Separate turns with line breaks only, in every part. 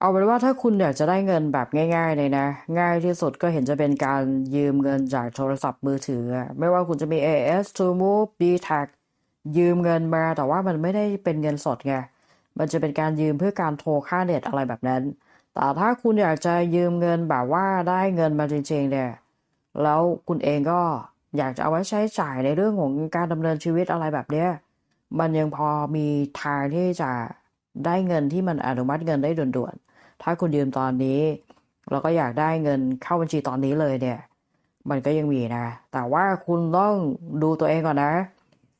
เอาเป็นว่าถ้าคุณอยากจะได้เงินแบบง่ายๆเลยนะ ง่ายที่สุดก็เห็นจะเป็นการยืมเงินจากโทรศัพท์มือถือ ไม่ว่าคุณจะมี AS True Move d t a c ยืมเงินมาแต่ว่ามันไม่ได้เป็นเงินสดไง มันจะเป็นการยืมเพื่อการโทรค่าเน็ตอะไรแบบนั้น แต่ถ้าคุณอยากจะยืมเงินแบบว่าได้เงินมาจริงๆเนี่ยแล้วคุณเองก็อยากจะเอาไว้ใช้จ่ายในเรื่องของการดำเนินชีวิตอะไรแบบเนี้ยมันยังพอมีทางที่จะได้เงินที่มันอนุมัติเงินได้ด่วนๆ ถ้าคุณยืมตอนนี้แล้วก็อยากได้เงินเข้าบัญชีตอนนี้เลยเนี่ย มันก็ยังมีนะ แต่ว่าคุณต้องดูตัวเองก่อนนะ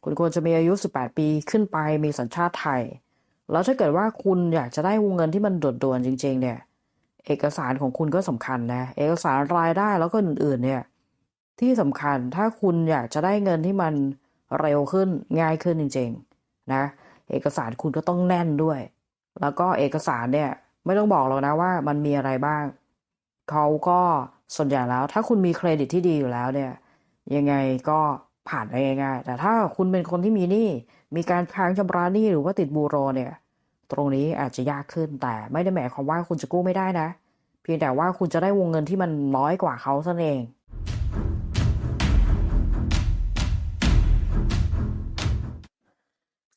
คุณควรจะมีอายุ 18 ปีขึ้นไปมีสัญชาติไทย แล้วถ้าเกิดว่าคุณอยากจะได้วงเงินที่มันด่วนๆจริง ๆ เนี่ย เอกสารของคุณก็สำคัญนะ เอกสารรายได้แล้วก็อื่นๆ เนี่ย ที่สำคัญถ้าคุณอยากจะได้เงินที่มันเร็วขึ้นง่ายขึ้นจริง ๆ นะ เอกสารคุณก็ต้องแน่นด้วย แล้วก็เอกสารเนี่ย ไม่ต้องบอกหรอกนะว่ามันมีอะไรบ้าง เขาก็ส่วนใหญ่แล้ว ถ้าคุณมีเครดิตที่ดีอยู่แล้วเนี่ย ยังไงก็ผ่านได้ง่ายๆแต่ถ้าคุณเป็นคนที่มีหนี้มีการค้างชำระหนี้หรือว่าติดบูโรเนี่ย ตรงนี้อาจจะยากขึ้นแต่ไม่ได้หมายความว่าคุณจะกู้ไม่ได้นะ เพียงแต่ว่าคุณจะได้วงเงินที่มันน้อยกว่าเขาเท่านั้นเอง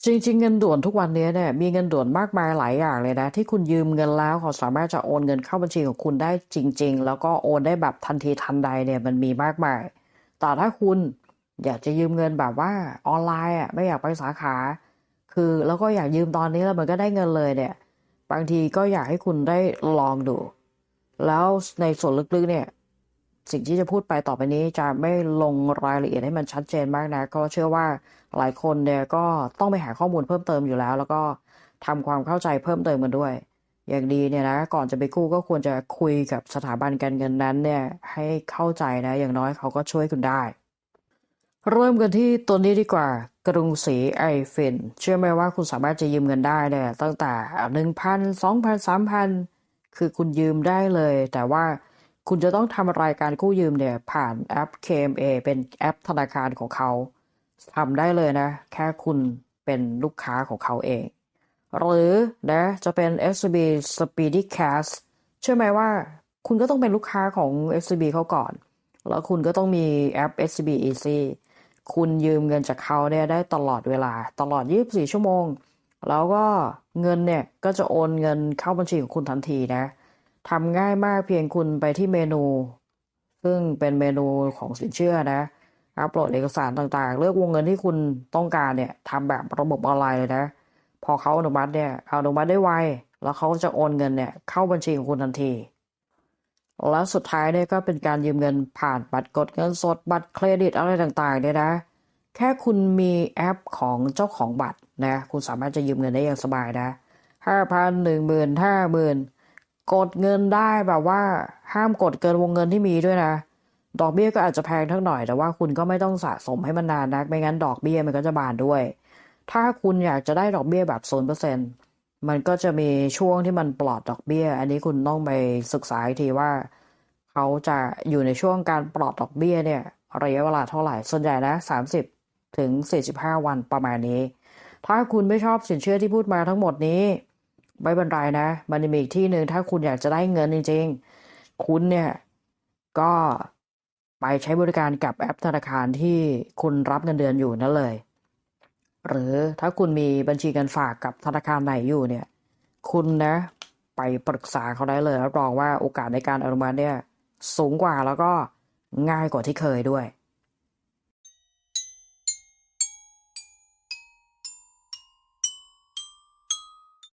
จริง ๆ เงินด่วนทุกวันนี้เนี่ยมีเงินด่วนมากมายหลายอย่างเลยนะ ที่คุณยืมเงินแล้วเขาสามารถจะโอนเงินเข้าบัญชีของคุณได้จริง ๆ แล้วก็โอนได้แบบทันทีทันใดเนี่ยมันมีมากมาย แต่ถ้าคุณอยากจะยืมเงินแบบว่าออนไลน์อะไม่อยากไปสาขา คือแล้วก็อยากยืมตอนนี้แล้วมันก็ได้เงินเลยเนี่ย บางทีก็อยากให้คุณได้ลองดู แล้วในส่วนลึกๆเนี่ย สิ่งที่จะพูดไปต่อไปนี้จะไม่ลงรายละเอียดให้มันชัดเจนมากนะ ก็เชื่อว่าหลายคนเนี่ยก็ต้องไปหาข้อมูลเพิ่มเติมอยู่แล้ว แล้วก็ทำความเข้าใจเพิ่มเติมกันด้วย อย่างดีเนี่ยนะก่อนจะไปกู้ก็ควรจะคุยกับสถาบันการเงินนั้นเนี่ยให้เข้าใจนะ อย่างน้อยเขาก็ช่วยคุณได้ เริ่มกันที่ตัวนี้ดีกว่ากรุงศรีไอฟิน เชื่อไหมว่าคุณสามารถจะยืมเงินได้เนี่ยตั้งแต่หนึ่งพันสองพันสามพันคือคุณยืมได้เลย แต่ว่า คุณจะต้องทำรายการกู้ยืมเนี่ย ผ่านแอป KMA เป็นแอปธนาคารของเขาทำได้เลยนะ แค่คุณเป็นลูกค้าของเขาเอง หรือนะจะเป็น SCB Speedy Cash เชื่อไหมว่า คุณก็ต้องเป็นลูกค้าของ SCB เขาก่อน แล้วคุณก็ต้องมีแอป SCB Easy คุณยืมเงินจากเขาเนี่ยได้ตลอดเวลาตลอด 24 ชั่วโมง แล้วก็เงินเนี่ยก็จะโอนเงินเข้าบัญชีของคุณทันทีนะ ทำง่ายมากเพียงคุณไปที่เมนู ซึ่งเป็นเมนูของสินเชื่อนะอัปโหลดเอกสารต่างๆ เลือกวงเงินที่คุณต้องการเนี่ยทำแบบระบบออนไลน์เลยนะ พอเขาอนุมัติเนี่ยอนุมัติได้ไว แล้วเขาจะโอนเงินเนี่ยเข้าบัญชีของคุณทันที แล้วสุดท้ายเนี่ยก็เป็นการยืมเงินผ่านบัตรกดเงินสดบัตรเครดิตอะไรต่างๆเนี่ยนะ แค่คุณมีแอปของเจ้าของบัตรนะ คุณสามารถจะยืมเงินได้อย่างสบายนะห้าพันหนึ่งหมื่นห้าหมื่น กดเงินได้แบบว่า ห้ามกดเกินวงเงินที่มีด้วยนะ ดอกเบี้ยก็อาจจะแพงทั้งหน่อย แต่ว่าคุณก็ไม่ต้องสะสมให้มันนานนัก ไม่งั้นดอกเบี้ยมันก็จะบานด้วย ถ้าคุณอยากจะได้ดอกเบี้ยแบบศูนเปอร์เซ็นมันก็จะมีช่วงที่มันปลอดดอกเบี้ย อันนี้คุณต้องไปศึกษาอีกทีว่า เขาจะอยู่ในช่วงการปลอดดอกเบี้ยเนี่ยระยะเวลาเท่าไหร่ ส่วนใหญ่นะ30ถึง45วันประมาณนี้ ถ้าคุณไม่ชอบสินเชื่อที่พูดมาทั้งหมดนี้ ไม่เป็นไรนะ มันมีอีกที่หนึ่งถ้าคุณอยากจะได้เงินจริง ๆ คุณเนี่ย ก็ไปใช้บริการกับแอปธนาคารที่คุณรับเงินเดือนอยู่นั่นเลย หรือถ้าคุณมีบัญชีเงินฝากกับธนาคารไหนอยู่เนี่ย คุณนะ ไปปรึกษาเขาได้เลยรับรองว่าโอกาสในการอนุมัติเนี่ย สูงกว่าแล้วก็ง่ายกว่าที่เคยด้วย